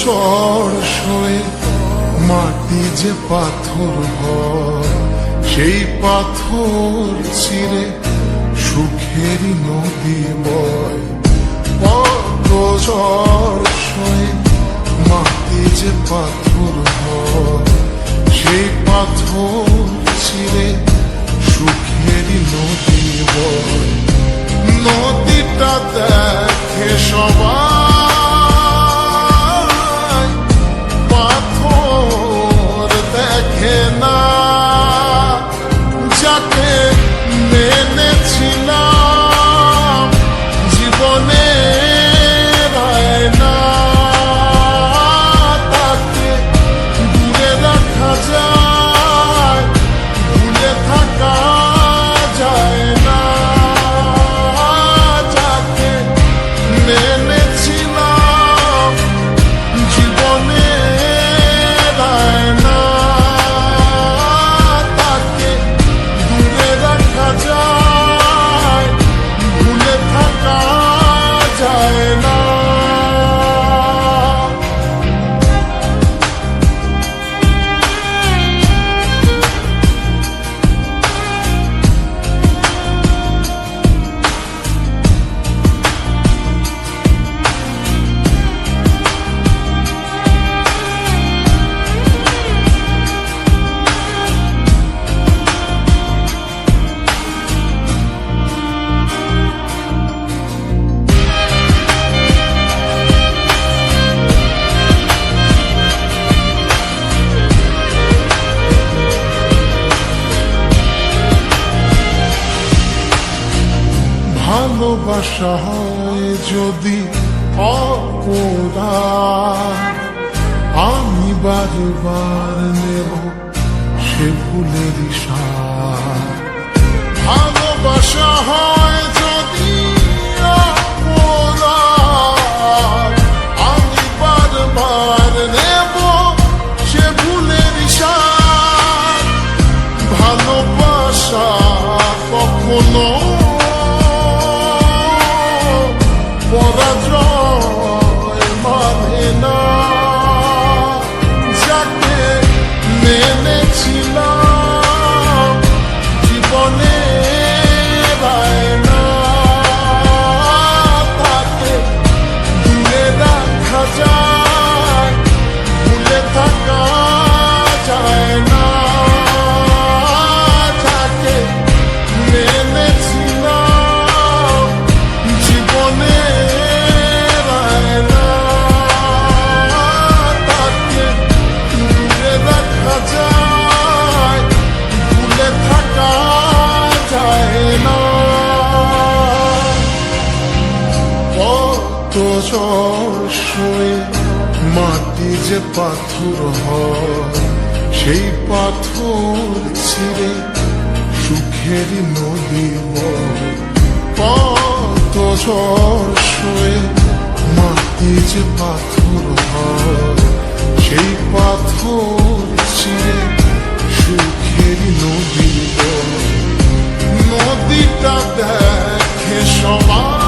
ঝড় সয়ে মাটি যে পাথর হয়, সেই পাথর ছিঁড়ে সুখের নদী বয়। ঝড় সয়ে মাটি যে পাথর হয়, সেই পাথর ছিঁড়ে সুখের নদী বয়। নদীটা ভালোবাসা হয় যদি অপরাধ আমি বারবার for the throne. শুয়ে মাটি যে পাথর হয়, সেই পাথর ছিঁড়ে সুখের নদী পত ঝড় শুয়ে মাটি যে পাথর হয়, সেই পাথর ছিঁড়ে সুখের নদী নদীটা দেখে সবাই